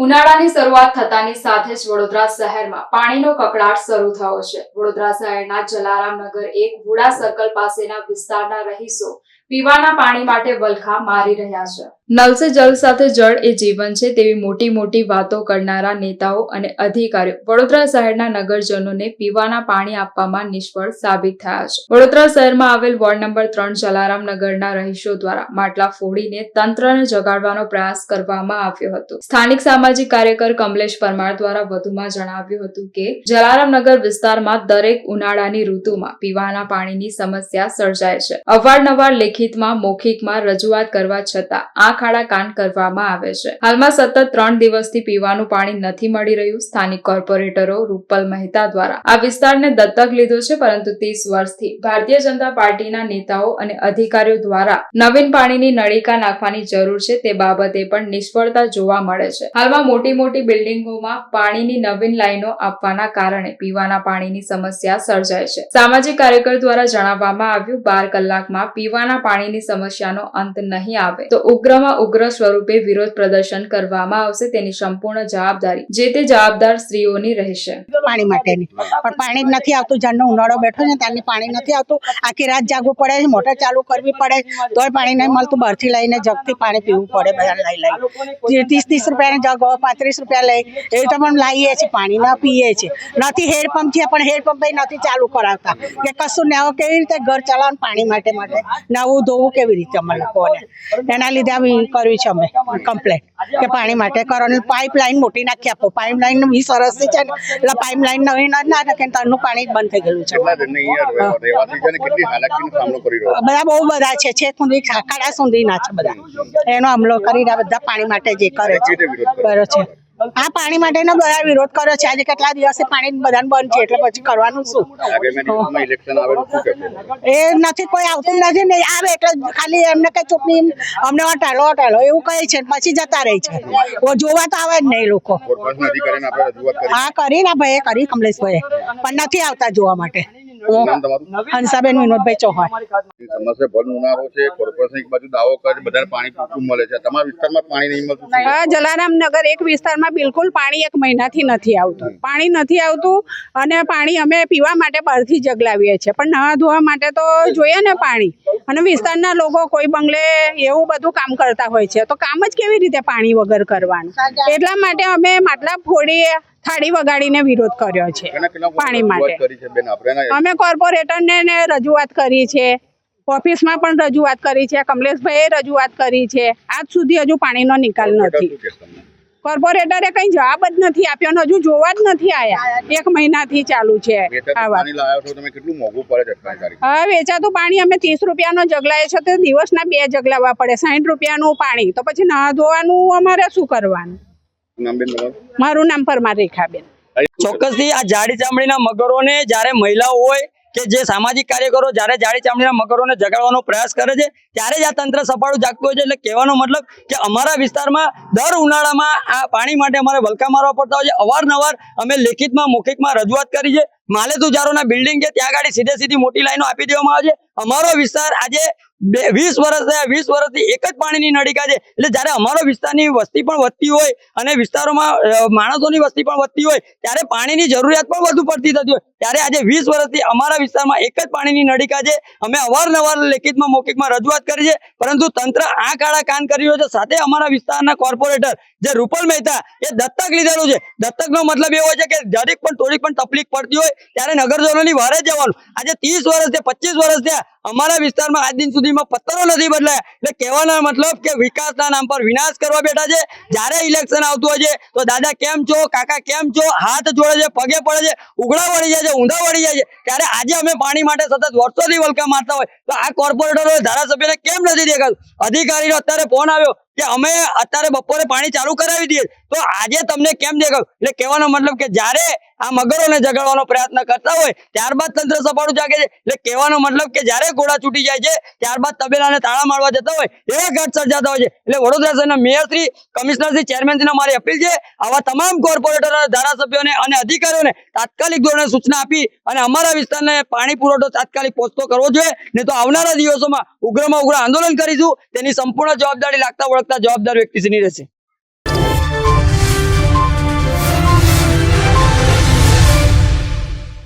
ઉનાળાની શરૂઆત થતાની સાથે જ વડોદરા શહેરમાં પાણીનો કકડાટ શરૂ થયો છે. વડોદરા શહેરના જલારામનગર એક વુડા સર્કલ પાસેના વિસ્તારના રહીશો પીવાના પાણી માટે વલખા મારી રહ્યા છે. નલ સે જલ સાથે જળ એ જીવન છે તેવી મોટી મોટી વાતો કરનારા નેતાઓ અને અધિકારીઓ વડોદરા શહેરના નગરજનોને પીવાના પાણી આપવામાં નિષ્ફળ સાબિત થયા છે. વડોદરા શહેરમાં આવેલ વોર્ડ નંબર ત્રણ જલારામ નગરના રહીશો દ્વારા માટલા ફોડીને તંત્રને જગાડવાનો પ્રયાસ કરવામાં આવ્યો હતો. સ્થાનિક સામાજિક કાર્યકર કમલેશ પરમાર દ્વારા વધુમાં જણાવ્યું હતું કે, જલારામ નગર વિસ્તારમાં દરેક ઉનાળાની ઋતુમાં પીવાના પાણીની સમસ્યા સર્જાય છે. અવારનવાર લેખિતમાં, મૌખિકમાં રજૂઆત કરવા છતાં આંખ આડા કાન કરવામાં આવે છે. હાલમાં સતત ત્રણ દિવસથી પીવાનું પાણી નથી મળી રહ્યું. સ્થાનિક કોર્પોરેટરો રૂપલ મહેતા દ્વારા આ વિસ્તારને દત્તક લીધો છે, પરંતુ ત્રીસ વર્ષથી ભારતીય જનતા પાર્ટીના નેતાઓ અને અધિકારીઓ દ્વારા નવીન પાણીની નળિકા નાખવાની જરૂર છે. તે બાબતે પણ નિષ્ફળતા જોવા મળે છે. હાલમાં મોટી મોટી બિલ્ડિંગોમાં પાણીની નવીન લાઈનો આપવાના કારણે પીવાના પાણીની સમસ્યા સર્જાય છે. સામાજિક કાર્યકર દ્વારા જણાવવામાં આવ્યું, બાર કલાકમાં પીવાના પાણીની સમસ્યાનો અંત નહીં આવે તો ઉગ્રમાં ઉગ્ર સ્વરૂપે વિરોધ પ્રદર્શન કરવામાં આવશે તેની સંપૂર્ણ જવાબદારી જે તે જવાબદાર સ્ત્રીઓની રહેશે. પાણી માટેની. પણ પાણી નથી આવતું. જ્યારનો ઉનાળો બેઠો છે ત્યારની પાણી નથી આવતું. આખી રાત જાગવું પડે મોટર ચાલુ કરવી પડે તોય પાણી નહીં મળતું. બહારથી લઈને જગથી પાણી પીવું પડે બધા લઈ લઈ. ત્રીસ ત્રીસ રૂપિયાની જગ, પાંત્રીસ રૂપિયા લઈ. એ તો પણ લાવીએ છીએ, પાણી ના પીએ છીએ. નથી હેડપંપ છે પણ હેડપંપ નથી ચાલુ કરાવતા. કે કશું ને કેવી રીતે ઘર ચલાવવાનું પાણી માટે માટે? નવું ધોવું કેવી રીતે અમે લોકોને? એના લીધે આવી કરવી છે અમે કમ્પ્લેન કે પાણી માટે કરો અને પાઇપ લાઈન મોટી નાખી આપો. પાઇપ લાઈન વીસ વર્ષથી છે ને એટલે પાઇપ લાઈન નવી ના નાખે ને તરનું પાણી બંધ થઈ ગયેલું છે. બધા બહુ બધા છે છેક સુધી ખાડા સુધી ના છે બધા. એનો હમલો કરીને બધા પાણી માટે જે કરે છે? કરે છે. આ પાણી માટેનો બધા વિરોધ કર્યો છે. આજે કેટલા દિવસે પાણી બધાને બંધ છે એટલે પછી કરવાનું શું? એ નથી કોઈ આવતું નથી ને આવે એટલે ખાલી એમને કઈ ચૂંટણી અમને ટાળો ટાળો એવું કહે છે પછી જતા રહે છે. જોવા તો આવે જ નહીં લોકો. હા કરી ને ભાઈ કરી કમલેશભાઈ પણ નથી આવતા જોવા માટે. હંસાબેન વિનોદભાઈ ચૌહાણ. સમસ્યા ભર ઉનાળો છે કોર્પોરેશન એક બાજુ દાવો કરે બધાને પાણી પૂરતું મળે છે. તમારા વિસ્તારમાં પાણી નહીં મળતું હા જલારામ નગર એક વિસ્તારમાં બિલકુલ પાણી એક મહિનાથી નથી આવતું. પાણી નથી આવતું અને પાણી અમે પીવા માટે બહારથી જગલાવીએ છીએ. પણ નવા ધોવા માટે તો જોઈએ ને પાણી. અને વિસ્તારના લોકો કોઈ બંગલે એવું બધું કામ કરતા હોય છે. તો કામ જ કેવી રીતે પાણી વગર કરવાનું? એટલા માટે અમે માટલા ફોડી થાળી વગાડીને વિરોધ કર્યો છે પાણી માટે. અમે કોર્પોરેટરને રજૂઆત કરી છે. ઓફિસમાં પણ રજૂઆત કરી છે. કમલેશભાઈએ રજૂઆત કરી છે. આજ સુધી હજુ પાણીનો નિકાલ નથી? કોર્પોરેટરે કઈ જવાબ જ નથી આપ્યો હજુ જોવા જ નથી આયા. એક મહિનાથી ચાલુ છે હવે વેચાતું પાણી અમે ત્રીસ રૂપિયાનો જગલાએ છે તો દિવસના બે જગલાવા પડે. સાઠ રૂપિયાનું પાણી. તો પછી ના ધોવાનું અમારે શું કરવાનું? મારું નામ પરમાર રેખાબેન. ચોક્કસથી આ જાડી ચામડીના મગરોને જ્યારે મહિલાઓ હોય કે જે સામાજિક કાર્યકરો જ્યારે જાડી ચામડીના મગરોને જગાડવાનો પ્રયાસ કરે છે ત્યારે જ આ તંત્ર સફાળું જાગતું હોય છે. એટલે કહેવાનો મતલબ કે અમારા વિસ્તારમાં દર ઉનાળામાં આ પાણી માટે અમારે વલકા મારવા પડતા હોય છે. અવારનવાર અમે લેખિતમાં મૌખિકમાં રજૂઆત કરી છે. માલેતુ જારોના બિલ્ડિંગ છે ત્યાં ગાડી સીધે સીધી મોટી લાઈનો આપી દેવામાં આવે છે. અમારો વિસ્તાર આજે બે, વીસ વર્ષ થયા, વીસ વર્ષથી એક જ પાણીની નળિકા છે. એટલે જ્યારે અમારો વિસ્તારની વસ્તી પણ વધતી હોય અને વિસ્તારોમાં માણસોની વસ્તી પણ વધતી હોય, ત્યારે પાણીની જરૂરિયાત પણ વધુ પડતી થતી હોય. ત્યારે આજે વીસ વર્ષથી અમારા વિસ્તારમાં એક જ પાણીની નળિકા છે. અમે અવારનવાર લેખિતમાં, મૌખિકમાં રજૂઆત કરી છે. પરંતુ તંત્ર આ કાળા કાન કરી રહ્યો છે. સાથે અમારા વિસ્તારના કોર્પોરેટર, જે રૂપલ મહેતા, એ દત્તક લીધેલું છે. દત્તકનો મતલબ એવો છે કે જરીક પણ થોડીક પણ તકલીફ પડતી હોય, ત્યારે નગરજનોની વારે જવાનું. આજે ત્રીસ વર્ષ છે પચીસ વર્ષ થયા અમારા વિસ્તારમાં આજ દિન સુધીમાં પથ્થરો નથી બદલાયા. એટલે કહેવાનો મતલબ કે વિકાસના નામ પર વિનાશ કરવા બેઠા છે. જ્યારે ઇલેક્શન આવતું હોય છે, તો દાદા કેમ છો? કાકા કેમ છો? હાથ જોડે છે, પગે પડે છે ઉઘડા વળી જાય છે, ઊંધા વળી જાય છે. ત્યારે આજે અમે પાણી માટે સતત વર્ષોથી વલકા મારતા હોય. તો આ કોર્પોરેટરો ધારાસભ્યને કેમ નથી દેખાતું? અધિકારીનો અત્યારે ફોન આવ્યો. કે અમે અત્યારે બપોરે પાણી ચાલુ કરાવી દઈએ. તો આજે તમને કેમ દેખાવ એટલે કહેવાનો મતલબ કે જ્યારે આ મગરોને જગાડવાનો પ્રયત્ન કરતા હોય, ત્યારબાદ તંત્ર સફાળું જાગે છે. એટલે કહેવાનો મતલબ કે જ્યારે ઘોડા છૂટી જાય છે, ત્યારબાદ તબેલાને તાળા મારવા જતા હોય, એવા ઘટ સર્જાતા હોય છે. એટલે વડોદરા શહેરના મેયરશ્રી કમિશનરશ્રી ચેરમેનશ્રીને મારી અપીલ છે, આવા તમામ કોર્પોરેટરો, ધારાસભ્યોને અને અધિકારીઓને તાત્કાલિક ધોરણે સૂચના આપી અને અમારા વિસ્તારને પાણી પુરવઠો તાત્કાલિક પહોંચતો કરવો જોઈએ. નહીં તો આવનારા દિવસોમાં ઉગ્રમાં ઉગ્ર આંદોલન કરીશું. તેની સંપૂર્ણ જવાબદારી લાગતા વળગતા જવાબદાર વ્યક્તિશ્રીની રહેશે